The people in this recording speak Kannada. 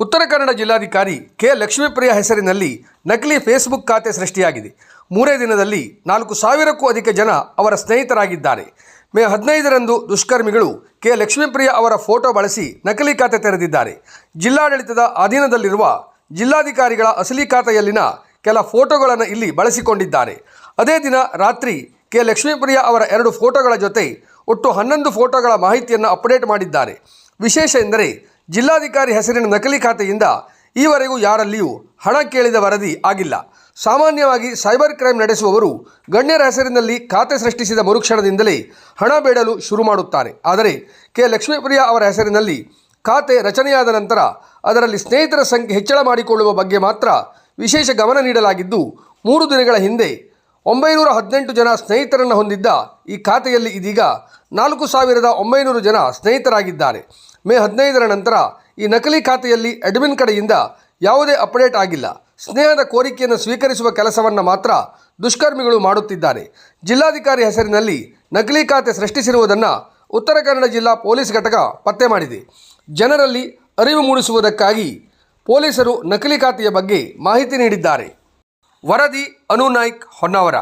ಉತ್ತರ ಕನ್ನಡ ಜಿಲ್ಲಾಧಿಕಾರಿ ಕೆ. ಲಕ್ಷ್ಮೀಪ್ರಿಯ ಹೆಸರಿನಲ್ಲಿ ನಕಲಿ ಫೇಸ್ಬುಕ್ ಖಾತೆ ಸೃಷ್ಟಿಯಾಗಿದೆ. ಮೂರೇ ದಿನದಲ್ಲಿ ನಾಲ್ಕು ಸಾವಿರಕ್ಕೂ ಅಧಿಕ ಜನ ಅವರ ಸ್ನೇಹಿತರಾಗಿದ್ದಾರೆ. ಮೇ ಹದಿನೈದರಂದು ದುಷ್ಕರ್ಮಿಗಳು ಕೆ. ಲಕ್ಷ್ಮೀಪ್ರಿಯ ಅವರ ಫೋಟೋ ಬಳಸಿ ನಕಲಿ ಖಾತೆ ತೆರೆದಿದ್ದಾರೆ. ಜಿಲ್ಲಾಡಳಿತದ ಅಧೀನದಲ್ಲಿರುವ ಜಿಲ್ಲಾಧಿಕಾರಿಗಳ ಅಸಲಿ ಖಾತೆಯಲ್ಲಿನ ಕೆಲ ಫೋಟೋಗಳನ್ನು ಇಲ್ಲಿ ಬಳಸಿಕೊಂಡಿದ್ದಾರೆ. ಅದೇ ದಿನ ರಾತ್ರಿ ಕೆ. ಲಕ್ಷ್ಮೀಪ್ರಿಯ ಅವರ ಎರಡು ಫೋಟೋಗಳ ಜೊತೆ ಒಟ್ಟು ಹನ್ನೊಂದು ಫೋಟೋಗಳ ಮಾಹಿತಿಯನ್ನು ಅಪ್ಡೇಟ್ ಮಾಡಿದ್ದಾರೆ. ವಿಶೇಷ ಎಂದರೆ ಜಿಲ್ಲಾಧಿಕಾರಿ ಹೆಸರಿನ ನಕಲಿ ಖಾತೆಯಿಂದ ಈವರೆಗೂ ಯಾರಲ್ಲಿಯೂ ಹಣ ಕೇಳಿದ ವರದಿ ಆಗಿಲ್ಲ. ಸಾಮಾನ್ಯವಾಗಿ ಸೈಬರ್ ಕ್ರೈಮ್ ನಡೆಸುವವರು ಗಣ್ಯರ ಹೆಸರಿನಲ್ಲಿ ಖಾತೆ ಸೃಷ್ಟಿಸಿದ ಮರುಕ್ಷಣದಿಂದಲೇ ಹಣ ಬೇಡಲು ಶುರು ಮಾಡುತ್ತಾರೆ. ಆದರೆ ಕೆ. ಲಕ್ಷ್ಮೀಪ್ರಿಯ ಅವರ ಹೆಸರಿನಲ್ಲಿ ಖಾತೆ ರಚನೆಯಾದ ನಂತರ ಅದರಲ್ಲಿ ಸ್ನೇಹಿತರ ಸಂಖ್ಯೆ ಹೆಚ್ಚಳ ಮಾಡಿಕೊಳ್ಳುವ ಬಗ್ಗೆ ಮಾತ್ರ ವಿಶೇಷ ಗಮನ ನೀಡಲಾಗಿದ್ದು, ಮೂರು ದಿನಗಳ ಹಿಂದೆ ಒಂಬೈನೂರ ಹದಿನೆಂಟು ಜನ ಸ್ನೇಹಿತರನ್ನು ಹೊಂದಿದ್ದ ಈ ಖಾತೆಯಲ್ಲಿ ಇದೀಗ ನಾಲ್ಕು ಸಾವಿರದ ಒಂಬೈನೂರು ಜನ ಸ್ನೇಹಿತರಾಗಿದ್ದಾರೆ. ಮೇ ಹದಿನೈದರ ನಂತರ ಈ ನಕಲಿ ಖಾತೆಯಲ್ಲಿ ಅಡ್ಮಿನ್ ಕಡೆಯಿಂದ ಯಾವುದೇ ಅಪ್ಡೇಟ್ ಆಗಿಲ್ಲ. ಸ್ನೇಹದ ಕೋರಿಕೆಯನ್ನು ಸ್ವೀಕರಿಸುವ ಕೆಲಸವನ್ನು ಮಾತ್ರ ದುಷ್ಕರ್ಮಿಗಳು ಮಾಡುತ್ತಿದ್ದಾರೆ. ಜಿಲ್ಲಾಧಿಕಾರಿ ಹೆಸರಿನಲ್ಲಿ ನಕಲಿ ಖಾತೆ ಸೃಷ್ಟಿಸಿರುವುದನ್ನು ಉತ್ತರ ಕನ್ನಡ ಜಿಲ್ಲಾ ಪೊಲೀಸ್ ಘಟಕ ಪತ್ತೆ ಮಾಡಿದೆ. ಜನರಲ್ಲಿ ಅರಿವು ಮೂಡಿಸುವುದಕ್ಕಾಗಿ ಪೊಲೀಸರು ನಕಲಿ ಖಾತೆಯ ಬಗ್ಗೆ ಮಾಹಿತಿ ನೀಡಿದ್ದಾರೆ. ವರದಿ ಅನು ನಾಯ್ಕ್ ಹೊನ್ನಾವರ